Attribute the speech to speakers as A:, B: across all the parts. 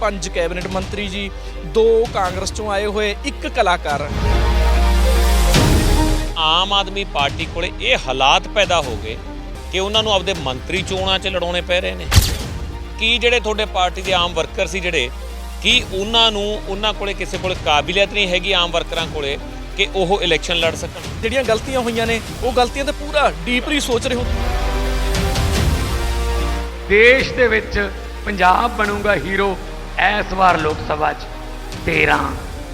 A: ਪੰਜ ਕੈਬਨਿਟ ਮੰਤਰੀ ਜੀ ਦੋ ਕਾਂਗਰਸ ਚੋਂ ਆਏ ਹੋਏ ਇੱਕ ਕਲਾਕਾਰ।
B: ਆਮ ਆਦਮੀ ਪਾਰਟੀ ਕੋਲੇ ਇਹ ਹਾਲਾਤ ਪੈਦਾ ਹੋ ਗਏ ਕਿ ਉਹਨਾਂ ਨੂੰ ਆਪਦੇ ਮੰਤਰੀ ਚੋਣਾਂ 'ਚ ਲੜਾਉਣੇ ਪੈ ਰਹੇ ਨੇ। ਕੀ ਜਿਹੜੇ ਤੁਹਾਡੇ ਪਾਰਟੀ ਦੇ ਆਮ ਵਰਕਰ ਸੀ ਜਿਹੜੇ ਕੀ ਉਹਨਾਂ ਨੂੰ ਉਹਨਾਂ ਕੋਲੇ ਕਿਸੇ ਕੋਲੇ ਕਾਬਲੀਅਤ ਨਹੀਂ ਹੈਗੀ ਆਮ ਵਰਕਰਾਂ ਕੋਲੇ ਕਿ ਉਹ ਇਲੈਕਸ਼ਨ ਲੜ ਸਕਣ?
A: ਜਿਹੜੀਆਂ ਗਲਤੀਆਂ ਹੋਈਆਂ ਨੇ ਉਹ ਗਲਤੀਆਂ ਤੇ ਪੂਰਾ ਡੀਪਲੀ ਸੋਚ ਰਹੇ ਹੋ।
C: ਦੇਸ਼ ਦੇ ਵਿੱਚ ਪੰਜਾਬ ਬਣੂਗਾ ਹੀਰੋ ਇਸ ਵਾਰ ਲੋਕ ਸਭਾ 'ਚ 13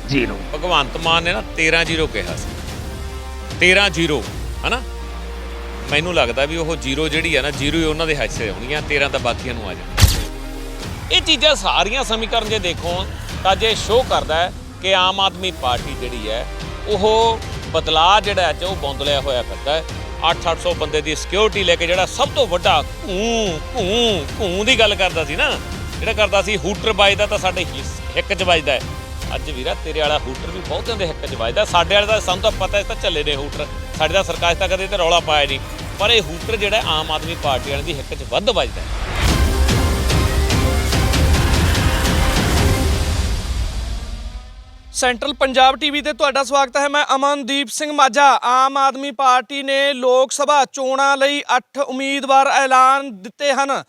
C: ਜ਼ੀਰੋ।
B: ਭਗਵੰਤ ਮਾਨ ਨੇ ਨਾ 13 ਜ਼ੀਰੋ ਕਿਹਾ ਸੀ। 13 ਜ਼ੀਰੋ, ਹਨਾ? ਮੈਨੂੰ ਲੱਗਦਾ ਵੀ ਉਹ ਜ਼ੀਰੋ ਜਿਹੜੀ ਆ ਨਾ, ਜ਼ੀਰੋ ਹੀ ਉਹਨਾਂ ਦੇ ਹਿੱਸੇ ਹੋਣਗੀਆਂ 13 ਤਾਂ ਬਾਕੀਆਂ ਨੂੰ ਆ ਜਾਣ ਇਹ ਚੀਜ਼ਾਂ ਸਾਰੀਆਂ ਸਮੀਕਰਨ ਜੇ ਦੇਖੋ, ਤਾਂ ਜੇ ਸ਼ੋਅ ਕਰਦਾ ਹੈ ਕਿ ਆਮ ਆਦਮੀ ਪਾਰਟੀ ਜਿਹੜੀ ਹੈ, ਉਹ ਬਦਲਾਅ ਜਿਹੜਾ ਹੈ ਉਹ ਬੌਂਦਲਿਆ ਹੋਇਆ ਕਰਦਾ ਹੈ। 8-800 ਬੰਦੇ ਦੀ ਸਿਕਿਉਰਿਟੀ ਲੈ ਕੇ ਜਿਹੜਾ ਸਭ ਤੋਂ ਵੱਡਾ ਘੂੰ ਘੂੰ ਘੂੰ ਦੀ ਗੱਲ ਕਰਦਾ ਸੀ ਨਾ। ਜਿਹੜਾ ਕਰਦਾ ਸੀ ਹੂਟਰ ਵੱਜਦਾ ਤਾਂ ਸਾਡੇ ਹਿੱਕ 'ਚ ਵੱਜਦਾ ਹੈ। ਅੱਜ ਵੀਰਾ, ਤੇਰੇ ਵਾਲਾ ਹੂਟਰ ਵੀ ਬਹੁਤਿਆਂ ਦੇ ਹਿੱਕ 'ਚ ਵੱਜਦਾ। ਸਾਡੇ ਵਾਲੇ ਦਾ ਸਾਨੂੰ ਤਾਂ ਪਤਾ ਇਸ ਤਾਂ ਚੱਲੇ ਨੇ ਹੂਟਰ। ਸਾਡੇ ਦਾ ਸਰਕਾਰ ਤਾਂ ਕਦੇ ਤੇ ਰੌਲਾ ਪਾਇਆ ਨਹੀਂ। ਪਰ ਇਹ ਹੂਟਰ ਜਿਹੜਾ ਆਮ ਆਦਮੀ ਪਾਰਟੀ ਵਾਲਿਆਂ ਦੀ ਹਿੱਕ 'ਚ ਵੱਧ ਵੱਜਦਾ
A: ਸੈਂਟਰਲ ਪੰਜਾਬ ਟੀਵੀ ਤੇ ਤੁਹਾਡਾ ਸਵਾਗਤ ਹੈ। ਮੈਂ ਅਮਨਦੀਪ ਸਿੰਘ ਮਾਝਾ। ਆਮ ਆਦਮੀ ਪਾਰਟੀ ਨੇ ਲੋਕ ਸਭਾ ਚੋਣਾਂ ਲਈ 8 ਉਮੀਦਵਾਰ ਐਲਾਨ ਦਿੱਤੇ ਹਨ।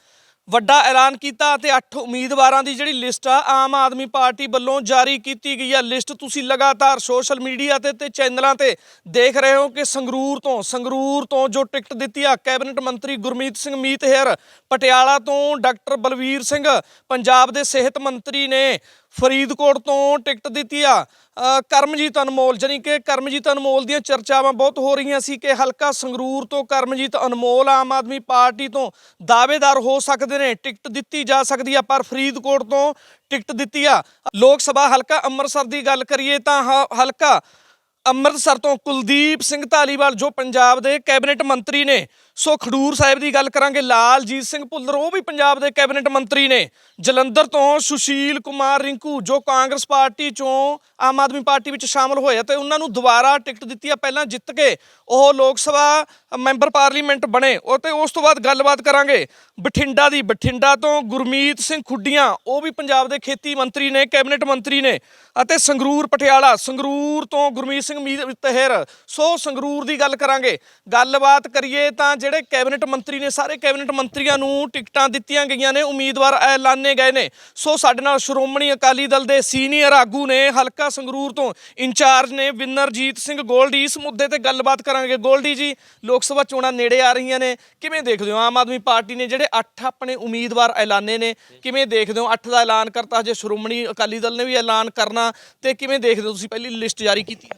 A: ਵੱਡਾ ਐਲਾਨ ਕੀਤਾ ਅਤੇ 8 ਉਮੀਦਵਾਰਾਂ ਦੀ ਜਿਹੜੀ ਲਿਸਟ ਆ, ਆਮ ਆਦਮੀ ਪਾਰਟੀ ਵੱਲੋਂ ਜਾਰੀ ਕੀਤੀ ਗਈ ਆ। ਲਿਸਟ ਤੁਸੀਂ ਲਗਾਤਾਰ ਸੋਸ਼ਲ ਮੀਡੀਆ ਤੇ ਤੇ ਚੈਨਲਾਂ ਤੇ ਦੇਖ ਰਹੇ ਹੋ ਕਿ ਸੰਗਰੂਰ ਤੋਂ ਸੰਗਰੂਰ ਤੋਂ ਜੋ ਟਿਕਟ ਦਿੱਤੀ ਆ, ਕੈਬਨਿਟ ਮੰਤਰੀ ਗੁਰਮੀਤ ਸਿੰਘ ਮੀਤਹਿਰ ਪਟਿਆਲਾ ਤੋਂ ਡਾਕਟਰ ਬਲਵੀਰ ਸਿੰਘ, ਪੰਜਾਬ ਦੇ ਸਿਹਤ ਮੰਤਰੀ ਨੇ ਫਰੀਦਕੋਟ ਤੋਂ ਟਿਕਟ ਦਿੱਤੀ ਆ। ਕਰਮਜੀਤ ਅਨਮੋਲ, ਜਾਣੀ ਕਿ ਕਰਮਜੀਤ ਅਨਮੋਲ ਦੀਆਂ ਚਰਚਾਵਾਂ ਬਹੁਤ ਹੋ ਰਹੀਆਂ ਸੀ ਕਿ ਹਲਕਾ ਸੰਗਰੂਰ ਤੋਂ ਕਰਮਜੀਤ ਅਨਮੋਲ ਆਮ ਆਦਮੀ ਪਾਰਟੀ ਤੋਂ ਦਾਅਵੇਦਾਰ ਹੋ ਸਕਦੇ ਨੇ। ਟਿਕਟ ਦਿੱਤੀ ਜਾ ਸਕਦੀ ਆ, ਪਰ ਫਰੀਦਕੋਟ ਤੋਂ ਟਿਕਟ ਦਿੱਤੀ ਆ। ਲੋਕ ਸਭਾ ਹਲਕਾ ਅੰਮ੍ਰਿਤਸਰ ਦੀ ਗੱਲ ਕਰੀਏ ਤਾਂ ਹ- ਹਲਕਾ ਅੰਮ੍ਰਿਤਸਰ ਤੋਂ ਕੁਲਦੀਪ ਸਿੰਘ ਧਾਲੀਵਾਲ, ਜੋ ਪੰਜਾਬ ਦੇ ਕੈਬਨਿਟ ਮੰਤਰੀ ਨੇ ਸੋ ਖਡੂਰ ਸਾਹਿਬ ਦੀ ਗੱਲ ਕਰਾਂਗੇ, ਲਾਲਜੀਤ ਸਿੰਘ ਭੁੱਲਰ, ਉਹ ਵੀ ਪੰਜਾਬ ਦੇ ਕੈਬਨਿਟ ਮੰਤਰੀ ਨੇ। ਜਲੰਧਰ ਤੋਂ ਸੁਸ਼ੀਲ ਕੁਮਾਰ ਰਿੰਕੂ, ਜੋ ਕਾਂਗਰਸ ਪਾਰਟੀ ਚੋਂ ਆਮ ਆਦਮੀ ਪਾਰਟੀ ਵਿੱਚ ਸ਼ਾਮਲ ਹੋਏ ਆ, ਤੇ ਉਹਨਾਂ ਨੂੰ ਦੁਬਾਰਾ ਟਿਕਟ ਦਿੱਤੀ ਆ, ਪਹਿਲਾਂ ਜਿੱਤ ਕੇ ਉਹ ਲੋਕ ਸਭਾ ਮੈਂਬਰ ਪਾਰਲੀਮੈਂਟ ਬਣੇ। ਉਹ ਤੇ ਉਸ ਤੋਂ ਬਾਅਦ ਗੱਲਬਾਤ ਕਰਾਂਗੇ, ਬਠਿੰਡਾ ਦੀ। ਬਠਿੰਡਾ ਤੋਂ ਗੁਰਮੀਤ ਸਿੰਘ ਖੁੱਡੀਆਂ, ਉਹ ਵੀ ਪੰਜਾਬ ਦੇ ਖੇਤੀ ਮੰਤਰੀ ਨੇ, ਕੈਬਨਿਟ ਮੰਤਰੀ ਨੇ, ਅਤੇ ਸੰਗਰੂਰ ਪਟਿਆਲਾ, ਸੰਗਰੂਰ ਤੋਂ ਗੁਰਮੀਤ ਸਿੰਘ ਮੀਤਹਿਰ। ਸੋ ਸੰਗਰੂਰ ਦੀ ਗੱਲ ਕਰਾਂਗੇ, ਗੱਲਬਾਤ ਕਰੀਏ ਤਾਂ ਜਿਹੜੇ ਕੈਬਨਿਟ ਮੰਤਰੀ ਨੇ, ਸਾਰੇ ਕੈਬਨਿਟ ਮੰਤਰੀਆਂ ਨੂੰ ਟਿਕਟਾਂ ਦਿੱਤੀਆਂ ਗਈਆਂ ਨੇ, ਉਮੀਦਵਾਰ ਐਲਾਨੇ ਗਏ ਨੇ। ਸੋ ਸਾਡੇ ਨਾਲ ਸ਼੍ਰੋਮਣੀ ਅਕਾਲੀ ਦਲ ਦੇ ਸੀਨੀਅਰ ਆਗੂ ਨੇ, ਹਲਕਾ ਸੰਗਰੂਰ ਤੋਂ ਇੰਚਾਰਜ ਨੇ ਵਿਨਰਜੀਤ ਸਿੰਘ ਗੋਲਡੀ। ਇਸ ਮੁੱਦੇ ਤੇ ਗੱਲਬਾਤ ਕਰਾਂਗੇ। ਗੋਲਡੀ ਜੀ, ਲੋਕ ਸਭਾ ਚੋਣਾਂ ਨੇੜੇ ਆ ਰਹੀਆਂ ਨੇ। ਕਿਵੇਂ ਦੇਖਦੇ ਹੋ? ਆਮ ਆਦਮੀ ਪਾਰਟੀ ਨੇ ਜਿਹੜੇ 8 ਆਪਣੇ ਉਮੀਦਵਾਰ ਐਲਾਨੇ ਨੇ, ਕਿਵੇਂ ਦੇਖਦੇ ਹੋ? 8 ਦਾ ਐਲਾਨ ਕਰਤਾ, ਹਜੇ ਸ਼੍ਰੋਮਣੀ ਅਕਾਲੀ ਦਲ ਨੇ ਵੀ ਐਲਾਨ ਕਰਨਾ ਤੇ ਕਿਵੇਂ ਦੇਖਦੇ ਹੋ ਤੁਸੀਂ? ਪਹਿਲੀ ਲਿਸਟ ਜਾਰੀ ਕੀਤੀ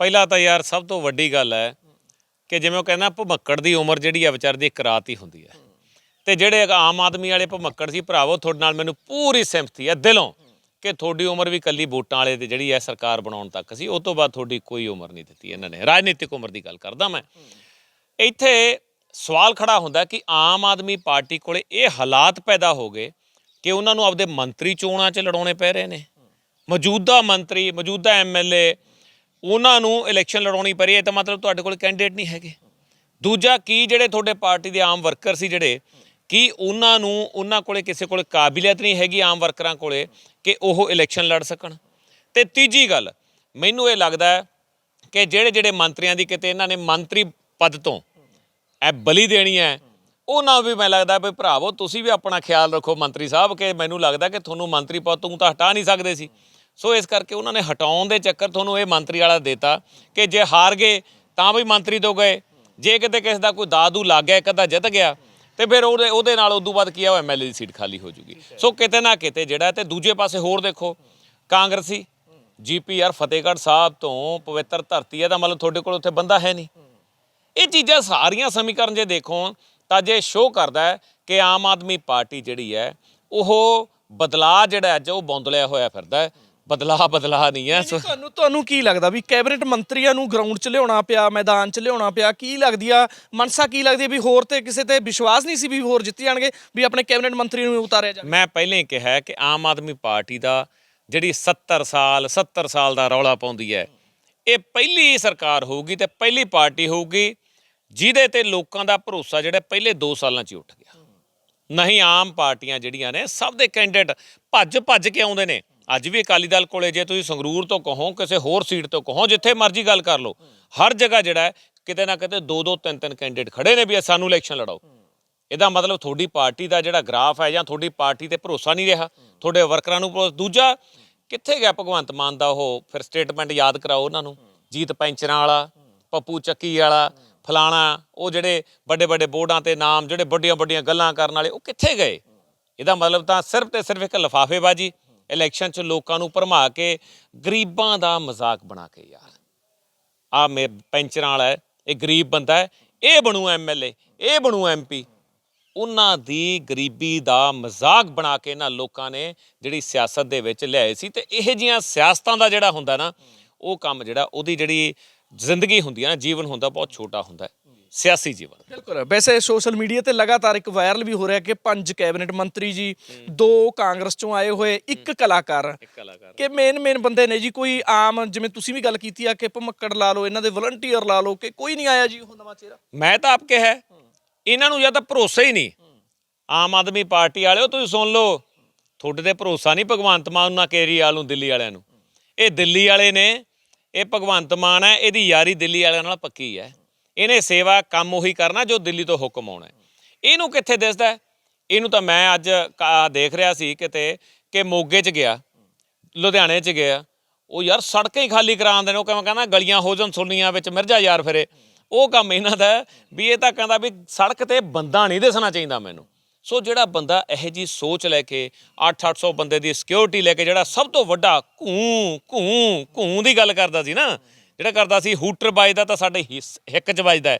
B: ਪਹਿਲਾਂ ਤਾਂ ਯਾਰ, ਸਭ ਤੋਂ ਵੱਡੀ ਗੱਲ ਹੈ ਕਿ ਜਿਵੇਂ ਉਹ ਕਹਿੰਦਾ ਭਮੱਕੜ ਦੀ ਉਮਰ ਜਿਹੜੀ ਆ ਵਿਚਾਰ ਦੀ ਇੱਕ ਰਾਤ ਹੀ ਹੁੰਦੀ ਹੈ। ਤੇ ਜਿਹੜੇ ਆਮ ਆਦਮੀ ਵਾਲੇ ਭਮੱਕੜ ਸੀ ਭਰਾਵੋ, ਤੁਹਾਡੇ ਨਾਲ ਮੈਨੂੰ ਪੂਰੀ ਸਿੰਪਥੀ ਹੈ ਦਿਲੋਂ ਕਿ ਤੁਹਾਡੀ ਉਮਰ ਵੀ ਕੱਲੀ ਵੋਟਾਂ ਵਾਲੇ ਤੇ ਜਿਹੜੀ ਹੈ ਸਰਕਾਰ ਬਣਾਉਣ ਤੱਕ ਸੀ ਉਸ ਤੋਂ ਬਾਅਦ ਤੁਹਾਡੀ ਕੋਈ ਉਮਰ ਨਹੀਂ ਦਿੱਤੀ ਇਹਨਾਂ ਨੇ। ਰਾਜਨੀਤਿਕ ਉਮਰ ਦੀ ਗੱਲ ਕਰਦਾ ਮੈਂ। ਇੱਥੇ ਸਵਾਲ ਖੜਾ ਹੁੰਦਾ ਕਿ ਆਮ ਆਦਮੀ ਪਾਰਟੀ ਕੋਲੇ ਇਹ ਹਾਲਾਤ ਪੈਦਾ ਹੋ ਗਏ ਕਿ ਉਹਨਾਂ ਨੂੰ ਆਪਦੇ ਮੰਤਰੀ ਚੋਣਾਂ 'ਚ ਲੜਾਉਣੇ ਪੈ ਰਹੇ ਨੇ। ਮੌਜੂਦਾ ਮੰਤਰੀ, ਮੌਜੂਦਾ ਐਮਐਲਏ ਉਹਨਾਂ ਨੂੰ ਇਲੈਕਸ਼ਨ ਲੜਾਉਣੀ ਪੈ ਇਹ ਤਾਂ ਮਤਲਬ ਤੁਹਾਡੇ ਕੋਲ ਕੈਂਡੀਡੇਟ ਨਹੀਂ ਹੈਗੇ। ਦੂਜਾ, ਕੀ ਜਿਹੜੇ ਤੁਹਾਡੇ ਪਾਰਟੀ ਦੇ ਆਮ ਵਰਕਰ ਸੀ ਜਿਹੜੇ, ਕੀ ਉਹਨਾਂ ਨੂੰ, ਉਹਨਾਂ ਕੋਲੇ ਕਿਸੇ ਕੋਲੇ ਕਾਬਲੀਅਤ ਨਹੀਂ ਹੈਗੀ ਆਮ ਵਰਕਰਾਂ ਕੋਲੇ ਕਿ ਉਹ ਇਲੈਕਸ਼ਨ ਲੜ ਸਕਣ? ਤੇ ਤੀਜੀ ਗੱਲ, ਮੈਨੂੰ ਇਹ ਲੱਗਦਾ ਹੈ ਕਿ ਜਿਹੜੇ ਜਿਹੜੇ ਮੰਤਰੀਆਂ ਦੀ ਕਿਤੇ ਇਹਨਾਂ ਨੇ ਮੰਤਰੀ ਪਦ ਤੋਂ ਇਹ ਬਲੀ ਦੇਣੀ ਹੈ, ਉਹਨਾਂ ਨੂੰ ਵੀ ਮੈਂ ਲੱਗਦਾ ਵੀ ਭਰਾਵੋ, ਤੁਸੀਂ ਵੀ ਆਪਣਾ ਖਿਆਲ ਰੱਖੋ ਮੰਤਰੀ ਸਾਹਿਬ, ਕਿ ਮੈਨੂੰ ਲੱਗਦਾ ਕਿ ਤੁਹਾਨੂੰ ਮੰਤਰੀ ਪਦ ਤੋਂ ਤਾਂ ਹਟਾ ਨਹੀਂ ਸਕਦੇ ਸੀ। ਸੋ ਇਸ ਕਰਕੇ ਉਹਨਾਂ ਨੇ ਹਟਾਉਣ ਦੇ ਚੱਕਰ ਤੁਹਾਨੂੰ ਇਹ ਮੰਤਰੀ ਵਾਲਾ ਦੇਤਾ ਕਿ ਜੇ ਹਾਰ ਗਏ ਤਾਂ ਵੀ ਮੰਤਰੀ ਤੋਂ ਗਏ। ਜੇ ਕਿਤੇ ਕਿਸੇ ਦਾ ਕੋਈ ਦਾਦੂ ਲੱਗ ਗਿਆ ਇੱਕ ਅੱਧਾ ਜਿੱਤ ਗਿਆ ਤੇ ਫਿਰ ਉਹਦੇ ਉਹਦੇ ਨਾਲ ਉਦੋਂ ਬਾਅਦ ਕੀ ਆ ਉਹ ਐਮਐਲਏ ਦੀ ਸੀਟ ਖਾਲੀ ਹੋ ਜੂਗੀ। ਸੋ ਕਿਤੇ ਨਾ ਕਿਤੇ ਜਿਹੜਾ ਤੇ ਦੂਜੇ ਪਾਸੇ ਹੋਰ ਦੇਖੋ ਕਾਂਗਰਸੀ ਜੀਪੀਆਰ ਫਤਿਹਗੜ੍ਹ ਸਾਹਿਬ ਤੋਂ ਪਵਿੱਤਰ ਧਰਤੀ ਹੈ ਤਾਂ ਮਤਲਬ ਤੁਹਾਡੇ ਕੋਲ ਉੱਥੇ ਬੰਦਾ ਹੈ ਨਹੀਂ। ਇਹ ਚੀਜ਼ਾਂ ਸਾਰੀਆਂ ਸਮੀਕਰਨ ਜੇ ਦੇਖੋ ਤਾਂ ਜੇ ਸ਼ੋਅ ਕਰਦਾ ਹੈ ਕਿ ਆਮ ਆਦਮੀ ਪਾਰਟੀ ਜਿਹੜੀ ਹੈ ਉਹ ਬਦਲਾਅ ਜਿਹੜਾ ਅੱਜ ਉਹ ਬੌਂਦਲਿਆ ਹੋਇਆ ਫਿਰਦਾ ਹੈ। ਬਦਲਾਅ ਬਦਲਾਅ ਨਹੀਂ ਹੈ ਸੋ
A: ਤੁਹਾਨੂੰ ਤੁਹਾਨੂੰ ਕੀ ਲੱਗਦਾ ਵੀ ਕੈਬਨਿਟ ਮੰਤਰੀਆਂ ਨੂੰ ਗਰਾਊਂਡ 'ਚ ਲਿਆਉਣਾ ਪਿਆ ਮੈਦਾਨ 'ਚ ਲਿਆਉਣਾ ਪਿਆ ਕੀ ਲੱਗਦੀ ਆ ਮਨਸਾ ਕੀ ਲੱਗਦੀ ਆ ਵੀ ਹੋਰ ਤੇ ਕਿਸੇ ਤੇ ਵਿਸ਼ਵਾਸ ਨਹੀਂ ਸੀ ਵੀ ਹੋਰ ਜਿੱਤ ਜਾਣਗੇ ਵੀ ਆਪਣੇ ਕੈਬਨਿਟ ਮੰਤਰੀ ਨੂੰ ਉਤਾਰਿਆ ਜਾਵੇ?
B: ਮੈਂ ਪਹਿਲਾਂ ਹੀ ਕਿਹਾ ਹੈ ਕਿ ਆਮ ਆਦਮੀ ਪਾਰਟੀ ਦਾ ਜਿਹੜੀ 70 ਸਾਲ 70 ਸਾਲ ਦਾ ਰੌਲਾ ਪਾਉਂਦੀ ਹੈ ਇਹ ਪਹਿਲੀ ਸਰਕਾਰ ਹੋਊਗੀ ਤੇ ਪਹਿਲੀ ਪਾਰਟੀ ਹੋਊਗੀ ਜਿਹਦੇ ਤੇ ਲੋਕਾਂ ਦਾ ਭਰੋਸਾ ਜਿਹੜਾ ਪਹਿਲੇ 2 ਸਾਲਾਂ 'ਚ ਹੀ ਉੱਠ ਗਿਆ। ਨਹੀਂ ਆਮ ਪਾਰਟੀਆਂ ਜਿਹੜੀਆਂ ਨੇ ਸਭ ਦੇ ਕੈਂਡੀਡੇਟ ਭੱਜ ਭੱਜ ਕੇ ਆਉਂਦੇ ਨੇ। ਅੱਜ ਵੀ ਅਕਾਲੀ ਦਲ ਕੋਲੇ ਜੇ ਤੁਸੀਂ ਸੰਗਰੂਰ ਤੋਂ ਕਹੋ, ਕਿਸੇ ਹੋਰ ਸੀਟ ਤੋਂ ਕਹੋ, ਜਿੱਥੇ ਮਰਜ਼ੀ ਗੱਲ ਕਰ ਲਓ, ਹਰ ਜਗ੍ਹਾ ਜਿਹੜਾ ਹੈ, ਕਿਤੇ ਨਾ ਕਿਤੇ ਦੋ ਦੋ, ਤਿੰਨ ਤਿੰਨ ਕੈਂਡੀਡੇਟ ਖੜੇ ਨੇ ਵੀ ਸਾਨੂੰ ਇਲੈਕਸ਼ਨ ਲੜਾਓ। ਇਹਦਾ ਮਤਲਬ ਤੁਹਾਡੀ ਪਾਰਟੀ ਦਾ ਜਿਹੜਾ ਗ੍ਰਾਫ ਹੈ ਜਾਂ ਤੁਹਾਡੀ ਪਾਰਟੀ ਤੇ ਭਰੋਸਾ ਨਹੀਂ ਰਿਹਾ, ਤੁਹਾਡੇ ਵਰਕਰਾਂ ਨੂੰ ਭਰੋਸਾ- ਦੂਜਾ, ਕਿੱਥੇ ਗਿਆ ਭਗਵੰਤ ਮਾਨ ਦਾ ਉਹ? ਫਿਰ ਸਟੇਟਮੈਂਟ ਯਾਦ ਕਰਾਓ ਉਹਨਾਂ ਨੂੰ, ਜੀਤ ਪੈਂਚਰਾਂ ਵਾਲਾ, ਪੱਪੂ ਚੱਕੀ ਵਾਲਾ, ਫਲਾਣਾ, ਉਹ ਜਿਹੜੇ ਵੱਡੇ ਵੱਡੇ ਬੋਰਡਾਂ ਤੇ ਨਾਮ, ਜਿਹੜੇ ਵੱਡੀਆਂ ਵੱਡੀਆਂ ਗੱਲਾਂ ਕਰਨ ਵਾਲੇ, ਉਹ ਕਿੱਥੇ ਗਏ? ਇਹਦਾ ਮਤਲਬ ਤਾਂ ਸਿਰਫ ਤੇ ਸਿਰਫ ਇੱਕ ਲਫਾਫੇਬਾਜ਼ੀ। ਇਲੈਕਸ਼ਨ 'ਚ ਲੋਕਾਂ ਨੂੰ ਭਰਮਾ ਕੇ ਗਰੀਬਾਂ ਦਾ ਮਜ਼ਾਕ ਬਣਾ ਕੇ ਯਾਰ। ਆ ਮੇ ਪੈਂਚਰਾਂ ਵਾਲਾ ਹੈ, ਇਹ ਗਰੀਬ ਬੰਦਾ ਹੈ ਇਹ ਬਣੂ ਐਮਐਲਏ ਇਹ ਬਣੂ ਐਮਪੀ ਉਹਨਾਂ ਦੀ ਗਰੀਬੀ ਦਾ ਮਜ਼ਾਕ ਬਣਾ ਕੇ ਇਹਨਾਂ ਲੋਕਾਂ ਨੇ ਜਿਹੜੀ ਸਿਆਸਤ ਦੇ ਵਿੱਚ ਲਿਆਏ ਸੀ ਤੇ ਇਹ ਜੀਆਂ ਸਿਆਸਤਾਂ ਦਾ ਜਿਹੜਾ ਹੁੰਦਾ ਨਾ ਉਹ ਕੰਮ ਜਿਹੜਾ ਉਹਦੀ ਜਿਹੜੀ ਜ਼ਿੰਦਗੀ ਹੁੰਦੀ ਹੈ ਨਾ ਜੀਵਨ ਹੁੰਦਾ ਬਹੁਤ ਛੋਟਾ ਹੁੰਦਾ ਸਿਆਸੀ ਜੀਵਨ।
A: ਬਿਲਕੁਲ ਵੈਸੇ ਸੋਸ਼ਲ ਮੀਡੀਆ ਤੇ ਲਗਾਤਾਰ ਇੱਕ ਵਾਇਰਲ ਵੀ ਹੋ ਰਿਹਾ ਕਿ ਪੰਜ ਕੈਬਨਿਟ ਮੰਤਰੀ ਜੀ ਦੋ ਕਾਂਗਰਸ ਚੋਂ ਆਏ ਹੋਏ ਇੱਕ ਕਲਾਕਾਰ।
B: ਇੱਕ ਕਲਾਕਾਰ।
A: ਕਿ ਮੇਨ ਮੇਨ ਬੰਦੇ ਨੇ ਜੀ ਕੋਈ ਆਮ ਜਿਵੇਂ ਤੁਸੀਂ ਵੀ ਗੱਲ ਕੀਤੀ ਆ ਕਿ ਭਮੱਕੜ ਲਾ ਲਓ ਇਹਨਾਂ ਦੇ ਵਲੰਟੀਅਰ ਲਾ ਲਓ ਕਿ ਕੋਈ ਨਹੀਂ ਆਇਆ ਜੀ ਉਹ ਨਵਾਂ ਚਿਹਰਾ?
B: ਮੈਂ ਤਾਂ ਆਪ ਕਿਹਾ ਇਹਨਾਂ ਨੂੰ ਜਾਂ ਤਾਂ ਭਰੋਸਾ ਹੀ ਨਹੀਂ। ਆਮ ਆਦਮੀ ਪਾਰਟੀ ਵਾਲਿਓ ਤੁਸੀਂ ਸੁਣ ਲਓ ਤੁਹਾਡੇ ਤੇ ਭਰੋਸਾ ਨਹੀਂ ਭਗਵੰਤ ਮਾਨ ਨਾ ਕੇਜਰੀਵਾਲ ਨੂੰ ਦਿੱਲੀ ਵਾਲਿਆਂ ਨੂੰ। ਇਹ ਦਿੱਲੀ ਵਾਲੇ ਨੇ ਇਹ ਭਗਵੰਤ ਮਾਨ ਹੈ ਇਹਦੀ ਯਾਰੀ ਦਿੱਲੀ ਵਾਲਿਆਂ ਨਾਲ ਪੱਕੀ ਹੈ। ਇਹਨੇ ਸੇਵਾ ਕੰਮ ਉਹੀ ਕਰਨਾ ਜੋ ਦਿੱਲੀ ਤੋਂ ਹੁਕਮ ਆਉਣਾ ਇਹਨੂੰ ਕਿੱਥੇ ਦਿਸਦਾ ਇਹਨੂੰ ਤਾਂ ਮੈਂ ਅੱਜ ਕਾ- ਦੇਖ ਰਿਹਾ ਸੀ ਕਿਤੇ ਕਿ ਮੋਗੇ 'ਚ ਗਿਆ, ਲੁਧਿਆਣੇ 'ਚ ਗਿਆ। ਉਹ ਯਾਰ ਸੜਕਾਂ ਹੀ ਖਾਲੀ ਕਰਾਉਂਦੇ ਨੇ, ਉਹ ਕਿਵੇਂ ਕਹਿੰਦਾ ਗਲੀਆਂ ਹੋ ਜਾਣ ਸੁਣੀਆਂ ਵਿੱਚ ਮਿਰਜ਼ਾ ਯਾਰ ਫਿਰੇ। ਉਹ ਕੰਮ ਇਹਨਾਂ ਦਾ ਵੀ ਇਹ ਤਾਂ ਕਹਿੰਦਾ ਵੀ ਸੜਕ ਤੇ ਬੰਦਾ ਨਹੀਂ ਦਿਸਣਾ ਚਾਹੀਦਾ ਮੈਨੂੰ। ਸੋ ਜਿਹੜਾ ਬੰਦਾ ਇਹੋ ਜੀ ਸੋਚ ਲੈ ਕੇ 8-800 ਬੰਦੇ ਦੀ ਸਿਕਿਉਰਿਟੀ ਲੈ ਕੇ ਜਿਹੜਾ ਸਭ ਤੋਂ ਵੱਡਾ ਘੂੰ ਘੂੰ ਘੂੰ ਦੀ ਗੱਲ ਕਰਦਾ ਸੀ ਨਾ ਜਿਹੜਾ ਕਰਦਾ ਸੀ ਹੂਟਰ ਵੱਜਦਾ ਤਾਂ ਸਾਡੇ ਹਿੱਸ- ਹਿੱਕ 'ਚ ਵੱਜਦਾ ਹੈ।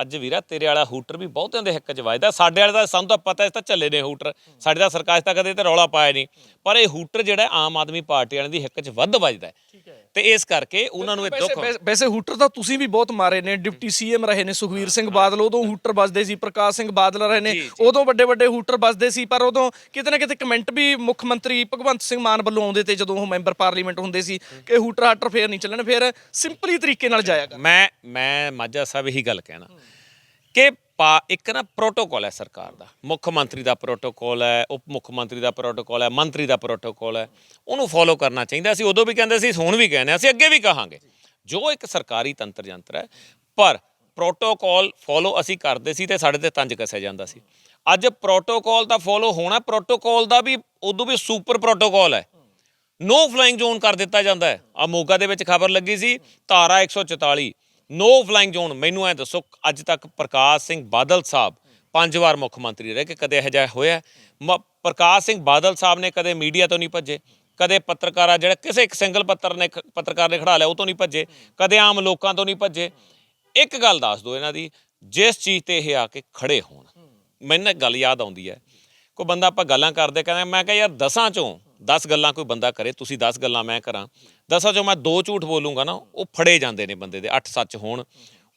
B: ਅੱਜ ਵੀਰਾ ਤੇਰੇ ਵਾਲਾ ਹੂਟਰ ਵੀ ਬਹੁਤਿਆਂ ਦੇ ਹਿੱਕ 'ਚ ਵੱਜਦਾ। ਸਾਡੇ ਵਾਲੇ ਦਾ ਸਾਨੂੰ ਤਾਂ ਪਤਾ ਇਸ ਤਾਂ ਚੱਲੇ ਨੇ ਹੂਟਰ। ਸਾਡੇ ਦਾ ਸਰਕਾਰ ਤਾਂ ਕਦੇ ਤੇ ਰੌਲਾ ਪਾਇਆ ਨਹੀਂ। ਪਰ ਇਹ ਹੂਟਰ ਜਿਹੜਾ ਆਮ ਆਦਮੀ ਪਾਰਟੀ ਵਾਲਿਆਂ ਦੀ ਹਿੱਕ 'ਚ ਵੱਧ ਵੱਜਦਾ ਤੇ ਇਸ ਕਰਕੇ ਉਹਨਾਂ ਨੂੰ ਇਹ ਦੁੱਖ
A: ਵੈਸੇ- ਵੈਸੇ ਹੂਟਰ ਤਾਂ ਤੁਸੀਂ ਵੀ ਬਹੁਤ ਮਾਰੇ ਨੇ ਡਿਪਟੀ ਸੀਐਮ ਰਹੇ ਨੇ ਸੁਖਵੀਰ ਸਿੰਘ ਬਾਦਲ ਉਦੋਂ ਹੂਟਰ ਵੱਜਦੇ ਸੀ ਪ੍ਰਕਾਸ਼ ਸਿੰਘ ਬਾਦਲ ਰਹੇ ਨੇ ਉਦੋਂ ਵੱਡੇ ਵੱਡੇ ਹੂਟਰ ਵੱਜਦੇ ਸੀ ਪਰ ਉਦੋਂ ਕਿਤੇ ਨਾ ਕਿਤੇ ਕਮੈਂਟ ਵੀ ਮੁੱਖ ਮੰਤਰੀ ਭਗਵੰਤ ਸਿੰਘ ਮਾਨ ਵੱਲੋਂ ਆਉਂਦੇ ਤੇ ਜਦੋਂ ਉਹ ਮੈਂਬਰ ਪਾਰਲੀਮੈਂਟ ਹੁੰਦੇ ਸੀ ਕਿ ਹੂਟਰ ਹਾਟਰ ਫੇਰ ਨਹੀਂ ਚੱਲਣ ਫੇਰ ਸਿੰਪਲੀ ਤਰੀਕੇ ਨਾਲ ਜਾਇਆ ਕਰ।
B: ਮੈਂ ਮੈਂ ਮਾਝਾ ਸਾਹਿਬ ਇਹੀ ਗੱਲ ਕਹਿਣਾ। ਕਿ ਪਾ ਇੱਕ ਨਾ ਪ੍ਰੋਟੋਕੋਲ ਹੈ ਸਰਕਾਰ ਦਾ। ਮੁੱਖ ਮੰਤਰੀ ਦਾ ਪ੍ਰੋਟੋਕੋਲ ਹੈ ਉਪ ਮੁੱਖ ਮੰਤਰੀ ਦਾ ਪ੍ਰੋਟੋਕੋਲ ਹੈ ਮੰਤਰੀ ਦਾ ਪ੍ਰੋਟੋਕੋਲ ਹੈ। ਉਹਨੂੰ ਫੋਲੋ ਕਰਨਾ ਚਾਹੀਦਾ। ਅਸੀਂ ਉਦੋਂ ਵੀ ਕਹਿੰਦੇ ਸੀ ਹੁਣ ਵੀ ਕਹਿੰਦੇ ਹਾਂ, ਅਸੀਂ ਅੱਗੇ ਵੀ ਕਹਾਂਗੇ। ਜੋ ਇੱਕ ਸਰਕਾਰੀ ਤੰਤਰ ਯੰਤਰ ਹੈ ਪਰ ਪ੍ਰੋਟੋਕੋਲ ਫੋਲੋ ਅਸੀਂ ਕਰਦੇ ਸੀ ਤੇ ਸਾਡੇ ਤੇ ਤੰਜ ਕੱਸਿਆ ਜਾਂਦਾ ਸੀ। ਅੱਜ ਪ੍ਰੋਟੋਕੋਲ ਦਾ ਫੋਲੋ ਹੋਣਾ ਪ੍ਰੋਟੋਕੋਲ ਦਾ ਵੀ ਉਦੋਂ ਵੀ ਸੁਪਰ ਪ੍ਰੋਟੋਕੋਲ ਹੈ। ਨੋ ਫਲਾਈਂਗ ਜ਼ੋਨ ਕਰ ਦਿੱਤਾ ਜਾਂਦਾ ਹੈ। ਆ ਮੋਗਾ ਦੇ ਵਿੱਚ ਖਬਰ ਲੱਗੀ ਸੀ ਧਾਰਾ 144 ਨੋ ਫਲਾਈਂਗ ਜ਼ੋਨ ਮੈਨੂੰ ਐ ਦੱਸੋ, ਅੱਜ ਤੱਕ ਪ੍ਰਕਾਸ਼ ਸਿੰਘ ਬਾਦਲ ਸਾਹਿਬ ਪੰਜ ਵਾਰ ਮੁੱਖ ਮੰਤਰੀ ਰਹੇ ਕਿ ਕਦੇ ਇਹੋ ਜਿਹਾ ਹੋਇਆ? ਮ- ਪ੍ਰਕਾਸ਼ ਸਿੰਘ ਬਾਦਲ ਸਾਹਿਬ ਨੇ ਕਦੇ ਮੀਡੀਆ ਤੋਂ ਨਹੀਂ ਭੱਜੇ? ਕਦੇ ਪੱਤਰਕਾਰਾਂ, ਜਿਹੜਾ ਕਿਸੇ ਇੱਕ ਸਿੰਗਲ ਪੱਤਰ ਨੇ ਖ- ਪੱਤਰਕਾਰ ਨੇ ਖੜਾ ਲਿਆ, ਉਹ ਤੋਂ ਨਹੀਂ ਭੱਜੇ? ਕਦੇ ਆਮ ਲੋਕਾਂ ਤੋਂ ਨਹੀਂ ਭੱਜੇ? ਇੱਕ ਗੱਲ ਦੱਸ ਦਿਓ ਇਹਨਾਂ ਦੀ, ਜਿਸ ਚੀਜ਼ ਤੇ ਇਹ ਆ ਕੇ ਖੜੇ ਹੋਣ, ਮੈਨੂੰ ਇੱਕ ਗੱਲ ਯਾਦ ਆਉਂਦੀ ਹੈ। ਕੋਈ ਬੰਦਾ ਆਪਾਂ ਗੱਲਾਂ ਕਰਦੇ, ਕਹਿੰਦਾ, ਮੈਂ ਕਿਹਾ, ਯਾਰ, ਦਸਾਂ ਚੋਂ 10 ਗੱਲਾਂ ਕੋਈ ਬੰਦਾ ਕਰੇ, ਤੁਸੀਂ 10 ਗੱਲਾਂ ਮੈਂ ਕਰਾਂ। ਦਸਾਂ ਜੋ ਮੈਂ ਦੋ ਝੂਠ ਬੋਲੂੰਗਾ ਨਾ, ਉਹ ਫੜੇ ਜਾਂਦੇ ਨੇ ਬੰਦੇ ਦੇ 8 ਸੱਚ ਹੋਣ।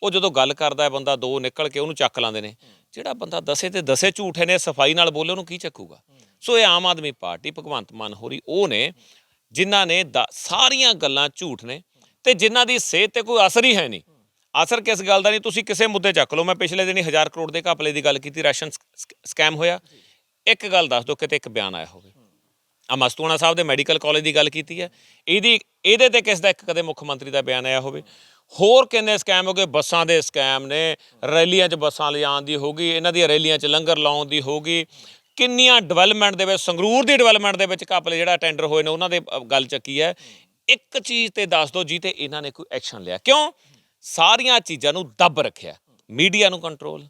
B: ਉਹ ਜਦੋਂ ਗੱਲ ਕਰਦਾ ਹੈ ਬੰਦਾ, ਦੋ ਨਿਕਲ ਕੇ ਉਹਨੂੰ ਚੱਕ ਲਾਉਂਦੇ ਨੇ। ਜਿਹੜਾ ਬੰਦਾ ਦਸੇ ਤੇ ਦਸੇ ਝੂਠੇ ਨੇ, ਸਫ਼ਾਈ ਨਾਲ ਬੋਲੇ, ਉਹਨੂੰ ਕੀ ਚੱਕੂਗਾ? ਸੋ ਇਹ ਆਮ ਆਦਮੀ ਪਾਰਟੀ, ਭਗਵੰਤ ਮਾਨ ਹੋਰੀ, ਉਹ ਨੇ, ਜਿਨ੍ਹਾਂ ਨੇ ਦ- ਸਾਰੀਆਂ ਗੱਲਾਂ ਝੂਠ ਨੇ, ਤੇ ਜਿਨ੍ਹਾਂ ਦੀ ਸਿਹਤ ਤੇ ਕੋਈ ਅਸਰ ਹੀ ਹੈ ਨਹੀਂ। ਅਸਰ ਕਿਸ ਗੱਲ ਦਾ ਨਹੀਂ? ਤੁਸੀਂ ਕਿਸੇ ਮੁੱਦੇ ਚੱਕ ਲਓ। ਮੈਂ ਪਿਛਲੇ ਦਿਨੀ 1000 ਕਰੋੜ ਦੇ ਘਪਲੇ ਦੀ ਗੱਲ ਕੀਤੀ, ਰਾਸ਼ਨ ਸਕੈਮ ਹੋਇਆ। ਇੱਕ ਗੱਲ ਦੱਸ ਦਿਓ, ਕਿਤੇ ਇੱਕ ਬਿਆਨ ਆਇਆ ਹੋਵੇ। ਆ ਮਸਤੂਆਣਾ ਸਾਹਿਬ ਦੇ ਮੈਡੀਕਲ ਕਾਲਜ ਦੀ ਗੱਲ ਕੀਤੀ ਹੈ। ਇਹਦੀ, ਇਹਦੇ ਤੇ ਕਿਸ ਦਾ ਇੱਕ ਕਦੇ ਮੁੱਖ ਮੰਤਰੀ ਦਾ ਬਿਆਨ ਆਇਆ ਹੋਵੇ? ਹੋਰ ਕਿੰਨੇ ਸਕੈਮ ਹੋ ਗਏ? ਬੱਸਾਂ ਦੇ ਸਕੈਮ ਨੇ, ਰੈਲੀਆਂ 'ਚ ਬੱਸਾਂ ਲਿਜਾਣ ਦੀ ਹੋਗੀ ਇਹਨਾਂ ਦੀਆਂ ਰੈਲੀਆਂ 'ਚ ਲੰਗਰ ਲਾਉਣ ਦੀ ਹੋਗੀ ਕਿੰਨੀਆਂ ਡਿਵੈਲਪਮੈਂਟ ਦੇ ਵਿੱਚ, ਸੰਗਰੂਰ ਦੀ ਡਿਵੈਲਪਮੈਂਟ ਦੇ ਵਿੱਚ ਘਪਲੇ ਜਿਹੜਾ ਟੈਂਡਰ ਹੋਏ ਨੇ, ਉਹਨਾਂ ਦੇ ਗੱਲ ਚੱਕੀ ਹੈ। ਇੱਕ ਚੀਜ਼ ਤੇ ਦੱਸ ਦਿਓ ਜੀ ਤੇ ਇਹਨਾਂ ਨੇ ਕੋਈ ਐਕਸ਼ਨ ਲਿਆ। ਕਿਉਂ? ਸਾਰੀਆਂ ਚੀਜ਼ਾਂ ਨੂੰ ਦੱਬ ਰੱਖਿਆ। ਮੀਡੀਆ ਨੂੰ ਕੰਟਰੋਲ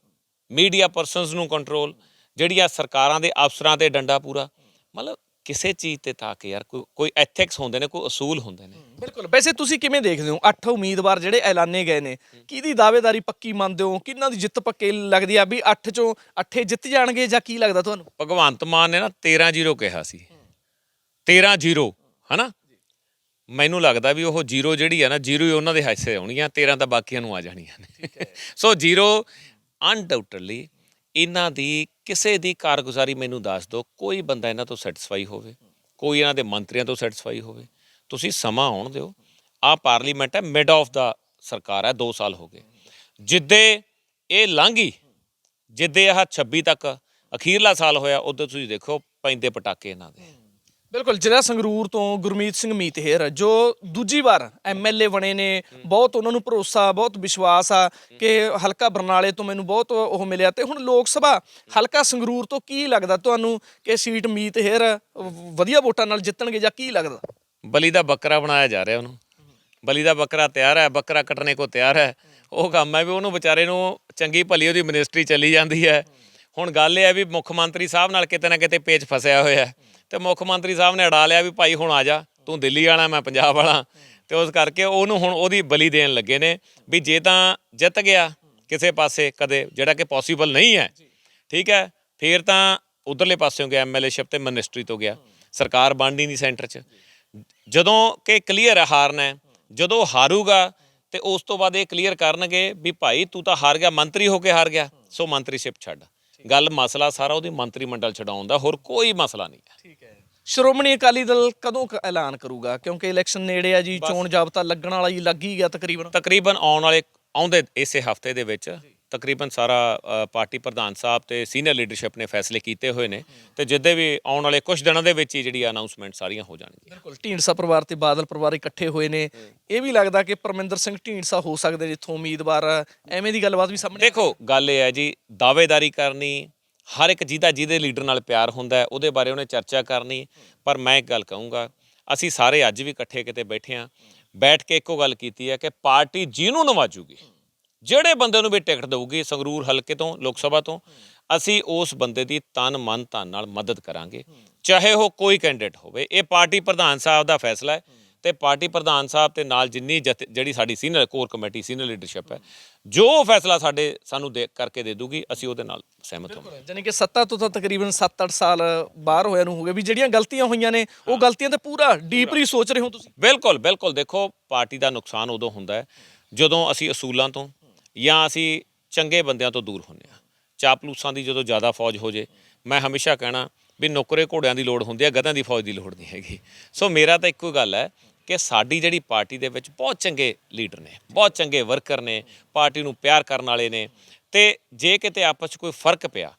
B: ਮੀਡੀਆ ਪਰਸਨਸ ਨੂੰ ਕੰਟਰੋਲ ਜਿਹੜੀਆਂ ਸਰਕਾਰਾਂ ਦੇ ਅਫਸਰਾਂ ਤੇ ਡੰਡਾ ਪੂਰਾ। ਮਤਲਬ ਕਿਸੇ ਚੀਜ਼ ਤੇ ਤਾਂ ਕਿ ਯਾਰ ਕੋਈ ਕੋਈ ਐਥਿਕਸ ਹੁੰਦੇ ਨੇ ਕੋਈ ਅਸੂਲ ਹੁੰਦੇ ਨੇ।
A: ਬਿਲਕੁਲ। ਵੈਸੇ ਤੁਸੀਂ ਕਿਵੇਂ ਦੇਖਦੇ ਹੋ? ਅੱਠ ਉਮੀਦਵਾਰ ਜਿਹੜੇ ਐਲਾਨੇ ਗਏ ਨੇ ਕਿਹਦੀ ਦਾਅਵੇਦਾਰੀ ਪੱਕੀ ਮੰਨਦੇ ਹੋ? ਕਿਹਨਾਂ ਦੀ ਜਿੱਤ ਪੱਕੀ ਲੱਗਦੀ ਆ? ਵੀ ਅੱਠ ਚੋਂ ਅੱਠੇ ਜਿੱਤ ਜਾਣਗੇ ਜਾਂ ਕੀ ਲੱਗਦਾ ਤੁਹਾਨੂੰ?
B: ਭਗਵੰਤ ਮਾਨ ਨੇ ਨਾ 13-0 ਕਿਹਾ ਸੀ। 13-0 ਹਨਾ? ਮੈਨੂੰ ਲੱਗਦਾ ਵੀ ਉਹ 0 ਜਿਹੜੀ ਆ ਨਾ 0 ਹੀ ਉਹਨਾਂ ਦੇ ਹਿੱਸੇ ਆਉਣੀਆਂ 13 ਤਾਂ ਬਾਕੀਆਂ ਨੂੰ ਆ ਜਾਣੀਆਂ ਨੇ। ਸੋ 0 ਅਨਡਾਊਟਡਲੀ ਇਹਨਾਂ ਦੀ ਕਿਸੇ ਦੀ ਕਾਰਗੁਜ਼ਾਰੀ ਮੈਨੂੰ ਦੱਸ ਦਿਓ, ਕੋਈ ਬੰਦਾ ਇਹਨਾਂ ਤੋਂ ਸੈਟੀਸਫਾਈ ਹੋਵੇ, ਕੋਈ ਇਹਨਾਂ ਦੇ ਮੰਤਰੀਆਂ ਤੋਂ ਸੈਟੀਸਫਾਈ ਹੋਵੇ, ਤੁਸੀਂ ਸਮਾਂ ਆਉਣ ਦਿਓ। ਆ ਪਾਰਲੀਮੈਂਟ ਹੈ ਮਿਡ ਆਫ ਦਾ ਸਰਕਾਰ ਹੈ 2 ਸਾਲ ਹੋ ਗਏ। ਜਿੱਦੇ ਇਹ ਲੰਘੀ ਜਿੱਦੇ ਆਹ 26 ਤੱਕ ਅਖੀਰਲਾ ਸਾਲ ਹੋਇਆ ਉਦੋਂ ਤੁਸੀਂ ਦੇਖੋ ਪੈਂਦੇ ਪਟਾਕੇ ਇਹਨਾਂ ਦੇ।
A: ਬਿਲਕੁਲ, ਜ਼ਿਲ੍ਹਾ ਸੰਗਰੂਰ ਤੋਂ ਗੁਰਮੀਤ ਸਿੰਘ ਮੀਤਹੇਰ ਜੋ ਦੂਜੀ ਵਾਰ ਐਮਐਲਏ ਬਣੇ ਨੇ। ਬਹੁਤ ਉਹਨਾਂ ਨੂੰ ਭਰੋਸਾ, ਬਹੁਤ ਵਿਸ਼ਵਾਸ ਆ ਕਿ ਹਲਕਾ ਬਰਨਾਲੇ ਤੋਂ ਮੈਨੂੰ ਬਹੁਤ ਉਹ ਮਿਲਿਆ ਤੇ ਹੁਣ ਲੋਕ ਸਭਾ ਹਲਕਾ ਸੰਗਰੂਰ ਤੋਂ ਕੀ ਲੱਗਦਾ? ਤੁਹਾਨੂੰ ਕਿ ਸੀਟ ਮੀਤਹੇਰ ਵਧੀਆ ਵੋਟਾਂ ਨਾਲ ਜਿੱਤਣਗੇ ਜਾਂ ਕੀ ਲੱਗਦਾ?
B: ਬਲੀ ਦਾ ਬੱਕਰਾ ਬਣਾਇਆ ਜਾ ਰਿਹਾ ਉਹਨੂੰ। ਬਲੀ ਦਾ ਬੱਕਰਾ ਤਿਆਰ ਹੈ, ਬੱਕਰਾ ਕੱਟਣੇ ਕੋ ਤਿਆਰ ਹੈ। ਉਹ ਕੰਮ ਹੈ ਵੀ ਉਹਨੂੰ ਵਿਚਾਰੇ ਨੂੰ ਚੰਗੀ ਭਲੀ ਉਹਦੀ ਮਿਨਿਸਟਰੀ ਚੱਲੀ ਜਾਂਦੀ ਹੈ। ਹੁਣ ਗੱਲ ਇਹ ਹੈ ਵੀ ਮੁੱਖ ਮੰਤਰੀ ਸਾਹਿਬ ਨਾਲ ਕਿਤੇ ਨਾ ਕਿਤੇ ਪੇਚ ਫਸਿਆ ਹੋਇਆ ਹੈ। ਤੇ ਮੁੱਖ ਮੰਤਰੀ ਸਾਹਿਬ ਨੇ ਅੜਾ ਲਿਆ ਵੀ ਭਾਈ ਹੁਣ ਆ ਜਾ, ਤੂੰ ਦਿੱਲੀ ਵਾਲਾ ਮੈਂ ਪੰਜਾਬ ਵਾਲਾ ਤੇ ਉਸ ਕਰਕੇ ਉਹਨੂੰ ਹੁਣ ਉਹਦੀ ਬਲੀ ਦੇਣ ਲੱਗੇ ਨੇ ਵੀ ਜੇ ਤਾਂ ਜਿੱਤ ਗਿਆ ਕਿਸੇ ਪਾਸੇ ਕਦੇ, ਜਿਹੜਾ ਕਿ ਪੋਸੀਬਲ ਨਹੀਂ ਹੈ, ਠੀਕ ਹੈ, ਫੇਰ ਤਾਂ ਉਧਰਲੇ ਪਾਸਿਓਂ ਗਿਆ ਐਮਐਲਏਸ਼ਿਪ ਤੇ ਮਿਨਿਸਟਰੀ ਤੋਂ ਗਿਆ। ਸਰਕਾਰ ਬਣਨੀ ਨਹੀਂ ਸੈਂਟਰ 'ਚ। ਜਦੋਂ ਕਿ ਕਲੀਅਰ ਹੈ ਹਾਰਨਾ ਜਦੋਂ ਹਾਰੂਗਾ ਤੇ ਉਸ ਤੋਂ ਬਾਅਦ ਇਹ ਕਲੀਅਰ ਕਰਨਗੇ ਵੀ ਭਾਈ ਤੂੰ ਤਾਂ ਹਾਰ ਗਿਆ, ਮੰਤਰੀ ਹੋ ਕੇ ਹਾਰ ਗਿਆ, ਸੋ ਮੰਤਰੀਸ਼ਿਪ ਛੱਡ। ਗੱਲ ਮਸਲਾ ਸਾਰਾ ਉਹਦੀ ਮੰਤਰੀ ਮੰਡਲ ਛਡਾਉਣ ਦਾ ਹੋਰ ਕੋਈ ਮਸਲਾ ਨਹੀਂ ਹੈ।
A: ਠੀਕ ਹੈ। ਸ਼੍ਰੋਮਣੀ ਅਕਾਲੀ ਦਲ ਕਦੋਂ ਕੁ ਐਲਾਨ ਕਰੂਗਾ? ਕਿਉਂਕਿ ਇਲੈਕਸ਼ਨ ਨੇੜੇ ਆ ਜੀ ਚੋਣ ਜਾਬਤਾ ਲੱਗਣ ਵਾਲਾ ਹੀ ਲੱਗ ਹੀ ਗਿਆ ਤਕਰੀਬਨ।
B: ਤਕਰੀਬਨ ਆਉਣ ਵਾਲੇ ਆਉਂਦੇ ਇਸੇ ਹਫ਼ਤੇ ਦੇ ਵਿੱਚ। ਤਕਰੀਬਨ ਸਾਰਾ ਪਾਰਟੀ ਪ੍ਰਧਾਨ ਸਾਹਿਬ ਤੇ ਸੀਨੀਅਰ ਲੀਡਰਸ਼ਿਪ ਨੇ ਫੈਸਲੇ ਕੀਤੇ ਹੋਏ ਨੇ ਤੇ ਜਿੱਦੇ ਵੀ ਆਉਣ ਵਾਲੇ ਕੁਝ ਦਿਨਾਂ ਦੇ ਵਿੱਚ ਹੀ ਜਿਹੜੀ ਅਨਾਉਂਸਮੈਂਟ ਸਾਰੀਆਂ ਹੋ ਜਾਣਗੀਆਂ।
A: ਬਿਲਕੁਲ ਢੀਂਡਸਾ ਪਰਿਵਾਰ ਤੇ ਬਾਦਲ ਪਰਿਵਾਰ ਇਕੱਠੇ ਹੋਏ ਨੇ। ਇਹ ਵੀ ਲੱਗਦਾ ਕਿ ਪਰਮਿੰਦਰ ਸਿੰਘ ਢੀਂਡਸਾ ਹੋ ਸਕਦੇ ਜਿੱਥੋਂ ਉਮੀਦਵਾਰ। ਐਵੇਂ ਦੀ ਗੱਲਬਾਤ ਵੀ ਸਾਹਮਣੇ
B: ਦੇਖੋ ਗੱਲ ਇਹ ਹੈ ਜੀ ਦਾਅਵੇਦਾਰੀ ਕਰਨੀ ਹਰ ਇੱਕ ਜਿਹਦਾ ਜਿਹਦੇ ਲੀਡਰ ਨਾਲ ਪਿਆਰ ਹੁੰਦਾ ਉਹਦੇ ਬਾਰੇ ਉਹਨੇ ਚਰਚਾ ਕਰਨੀ। ਪਰ ਮੈਂ ਇੱਕ ਗੱਲ ਕਹੂੰਗਾ ਅਸੀਂ ਸਾਰੇ ਅੱਜ ਵੀ ਇਕੱਠੇ ਕਿਤੇ ਬੈਠੇ ਆ ਬੈਠ ਕੇ ਇੱਕੋ ਗੱਲ ਕੀਤੀ ਹੈ ਕਿ ਪਾਰਟੀ ਜਿਹਨੂੰ ਨਵਾਜੂਗੀ ਜਿਹੜੇ ਬੰਦੇ ਨੂੰ ਵੀ ਟਿਕਟ ਦੇਊਗੀ ਸੰਗਰੂਰ ਹਲਕੇ ਤੋਂ ਲੋਕ ਸਭਾ ਤੋਂ ਅਸੀਂ ਉਸ ਬੰਦੇ ਦੀ ਤਨ ਮਨ ਧਨ ਨਾਲ ਮਦਦ ਕਰਾਂਗੇ। ਚਾਹੇ ਉਹ ਕੋਈ ਕੈਂਡੀਡੇਟ ਹੋਵੇ ਇਹ ਪਾਰਟੀ ਪ੍ਰਧਾਨ ਸਾਹਿਬ ਦਾ ਫੈਸਲਾ ਹੈ ਤੇ ਪਾਰਟੀ ਪ੍ਰਧਾਨ ਸਾਹਿਬ ਤੇ ਨਾਲ ਜਿੰਨੀ ਜਿਹੜੀ ਸਾਡੀ senior core committee senior leadership ਹੈ ਜੋ ਫੈਸਲਾ ਸਾਡੇ ਸਾਨੂੰ ਦੇ ਕਰਕੇ ਦੇ ਦੂਗੀ ਅਸੀਂ ਉਹਦੇ ਨਾਲ ਸਹਿਮਤ ਹੋਵਾਂਗੇ।
A: ਜਾਨੀ ਕਿ ਸੱਤਾ ਤੋਂ ਤਾਂ ਤਕਰੀਬਨ 7-8 ਸਾਲ ਬਾਹਰ ਹੋਇਆ ਨੂੰ ਹੋ ਗਏ ਵੀ ਜਿਹੜੀਆਂ ਗਲਤੀਆਂ ਹੋਈਆਂ ਨੇ ਉਹ ਗਲਤੀਆਂ ਤੇ ਪੂਰਾ ਡੀਪਲੀ ਸੋਚ ਰਹੇ ਹੋ ਤੁਸੀਂ।
B: ਬਿਲਕੁਲ ਬਿਲਕੁਲ ਦੇਖੋ ਪਾਰਟੀ ਦਾ ਨੁਕਸਾਨ ਉਦੋਂ ਹੁੰਦਾ ਹੈ ਜਦੋਂ ਅਸੀਂ ਅਸੂਲਾਂ ਤੋਂ ਜਾਂ ਅਸੀਂ ਚੰਗੇ ਬੰਦਿਆਂ ਤੋਂ ਦੂਰ ਹੁੰਦੇ ਹਾਂ। ਚਾਪਲੂਸਾਂ ਦੀ ਜਦੋਂ ਜ਼ਿਆਦਾ ਫੌਜ ਹੋ ਜੇ, ਮੈਂ ਹਮੇਸ਼ਾ ਕਹਿਣਾ ਵੀ ਨੌਕਰੇ ਘੋੜਿਆਂ ਦੀ ਲੋੜ ਹੁੰਦੀ ਹੈ ਗਧਾਂ ਦੀ ਫੌਜ ਦੀ ਲੋੜ ਨਹੀਂ ਹੈਗੀ। ਸੋ ਮੇਰਾ ਤਾਂ ਇੱਕੋ ਗੱਲ ਹੈ ਕਿ ਸਾਡੀ ਜਿਹੜੀ ਪਾਰਟੀ ਦੇ ਵਿੱਚ ਬਹੁਤ ਚੰਗੇ ਲੀਡਰ ਨੇ, ਬਹੁਤ ਚੰਗੇ ਵਰਕਰ ਨੇ, ਪਾਰਟੀ ਨੂੰ ਪਿਆਰ ਕਰਨ ਵਾਲੇ ਨੇ ਤੇ ਜੇ ਕਿਤੇ ਆਪਸ 'ਚ ਕੋਈ ਫ਼ਰਕ ਪਿਆ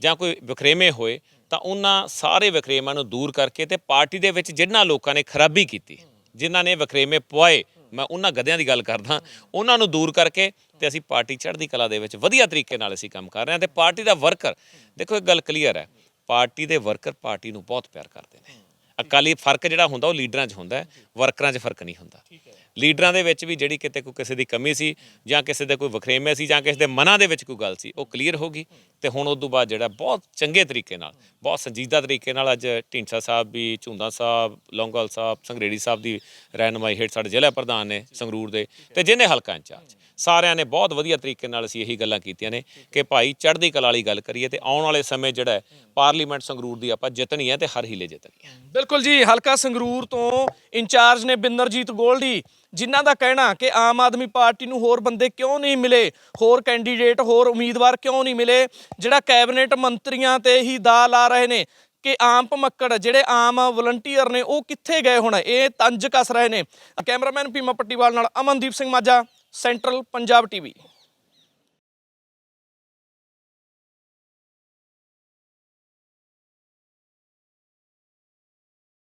B: ਜਾਂ ਕੋਈ ਵਿਖਰੇਵੇਂ ਹੋਏ ਤਾਂ ਉਹਨਾਂ ਸਾਰੇ ਵਿਖਰੇਵਾਂ ਨੂੰ ਦੂਰ ਕਰਕੇ ਤੇ ਪਾਰਟੀ ਦੇ ਵਿੱਚ ਜਿਨ੍ਹਾਂ ਲੋਕਾਂ ਨੇ ਖਰਾਬੀ ਕੀਤੀ, ਜਿਨ੍ਹਾਂ ਨੇ ਵਿਖਰੇਵੇਂ ਪੁਆਏ ਮੈਂ ਉਹਨਾਂ ਗਧਿਆਂ ਦੀ ਗੱਲ ਕਰਦਾ, ਉਹਨਾਂ ਨੂੰ ਦੂਰ ਕਰਕੇ ਤੇ ਅਸੀਂ ਪਾਰਟੀ ਚੜ੍ਹਦੀ ਕਲਾ ਦੇ ਵਿੱਚ ਵਧੀਆ ਤਰੀਕੇ ਨਾਲ ਅਸੀਂ ਕੰਮ ਕਰ ਰਹੇ ਹਾਂ ਤੇ ਪਾਰਟੀ ਦਾ ਵਰਕਰ, ਦੇਖੋ ਇੱਕ ਗੱਲ ਕਲੀਅਰ ਹੈ, ਪਾਰਟੀ ਦੇ ਵਰਕਰ ਪਾਰਟੀ ਨੂੰ ਬਹੁਤ ਪਿਆਰ ਕਰਦੇ ਨੇ। ਅਕਾਲੀ ਫ਼ਰਕ ਜਿਹੜਾ ਹੁੰਦਾ ਉਹ ਲੀਡਰਾਂ 'ਚ ਹੁੰਦਾ ਵਰਕਰਾਂ 'ਚ ਫ਼ਰਕ ਨਹੀਂ ਹੁੰਦਾ। ਲੀਡਰਾਂ ਦੇ ਵਿੱਚ ਵੀ ਜਿਹੜੀ ਕਿਤੇ ਕੋਈ ਕਿਸੇ ਦੀ ਕਮੀ ਸੀ ਜਾਂ ਕਿਸੇ ਦੇ ਕੋਈ ਵਖਰੇਵੇਂ ਸੀ ਜਾਂ ਕਿਸੇ ਦੇ ਮਨਾਂ ਦੇ ਵਿੱਚ ਕੋਈ ਗੱਲ ਸੀ ਉਹ ਕਲੀਅਰ ਹੋ ਗਈ ਤੇ ਹੁਣ ਉਸ ਤੋਂ ਬਾਅਦ ਜਿਹੜਾ ਬਹੁਤ ਚੰਗੇ ਤਰੀਕੇ ਨਾਲ ਬਹੁਤ ਸੰਜੀਦਾ ਤਰੀਕੇ ਨਾਲ ਅੱਜ ਢੀਂਡਸਾ ਸਾਹਿਬ ਵੀ ਝੁੰਦਾ ਸਾਹਿਬ ਲੌਂਗਲ ਸਾਹਿਬ ਸੰਗਰੇੜੀ ਸਾਹਿਬ ਦੀ ਰਹਿਨਮਾਈ ਹੇਠ ਸਾਡੇ ਜ਼ਿਲ੍ਹਾ ਪ੍ਰਧਾਨ ਨੇ ਸੰਗਰੂਰ ਦੇ ਤੇ ਜਿਹਨੇ ਹਲਕਾ ਇੰਚਾਰਜ। ਸਾਰਿਆਂ ਨੇ ਬਹੁਤ ਵਧੀਆ ਤਰੀਕੇ ਨਾਲ ਅਸੀਂ ਇਹੀ ਗੱਲਾਂ ਕੀਤੀਆਂ ਨੇ ਕਿ ਭਾਈ ਚੜ੍ਹਦੀ ਕਲਾ ਵਾਲੀ ਗੱਲ ਕਰੀਏ ਤੇ ਆਉਣ ਵਾਲੇ ਸਮੇਂ ਜਿਹੜਾ ਪਾਰਲੀਮੈਂਟ ਸੰਗਰੂਰ ਦੀ ਆਪਾਂ ਜਿੱਤਣੀ ਹੈ ਤੇ ਹਰ ਹੀਲੇ ਜਿੱਤਣੀ ਹੈ।
A: ਬਿਲਕੁਲ ਜੀ ਹਲਕਾ ਸੰਗਰੂਰ ਤੋਂ ਇੰਚਾਰਜ ਨੇ ਬਿੰਦਰਜੀਤ ਗੋਲਡੀ ਜਿਨ੍ਹਾਂ ਦਾ ਕਹਿਣਾ ਕਿ ਆਮ ਆਦਮੀ ਪਾਰਟੀ ਨੂੰ ਹੋਰ ਬੰਦੇ ਕਿਉਂ ਨਹੀਂ ਮਿਲੇ? ਹੋਰ ਕੈਂਡੀਡੇਟ ਹੋਰ ਉਮੀਦਵਾਰ ਕਿਉਂ ਨਹੀਂ ਮਿਲੇ? ਜਿਹੜਾ ਕੈਬਨਿਟ ਮੰਤਰੀਆਂ ਤੇ ਹੀ ਦਾ ਲਾ ਰਹੇ ਨੇ ਕਿ ਆਮ ਭਮੱਕੜ ਜਿਹੜੇ ਆਮ ਵਲੰਟੀਅਰ ਨੇ ਉਹ ਕਿੱਥੇ ਗਏ ਹੁਣ? ਇਹ ਤੰਜ ਕੱਸ ਰਹੇ ਨੇ। ਕੈਮਰਾਮੈਨ ਭੀਮਾ ਪੱਟੀਵਾਲ ਨਾਲ Amandeep Singh Majha. Central Punjab TV.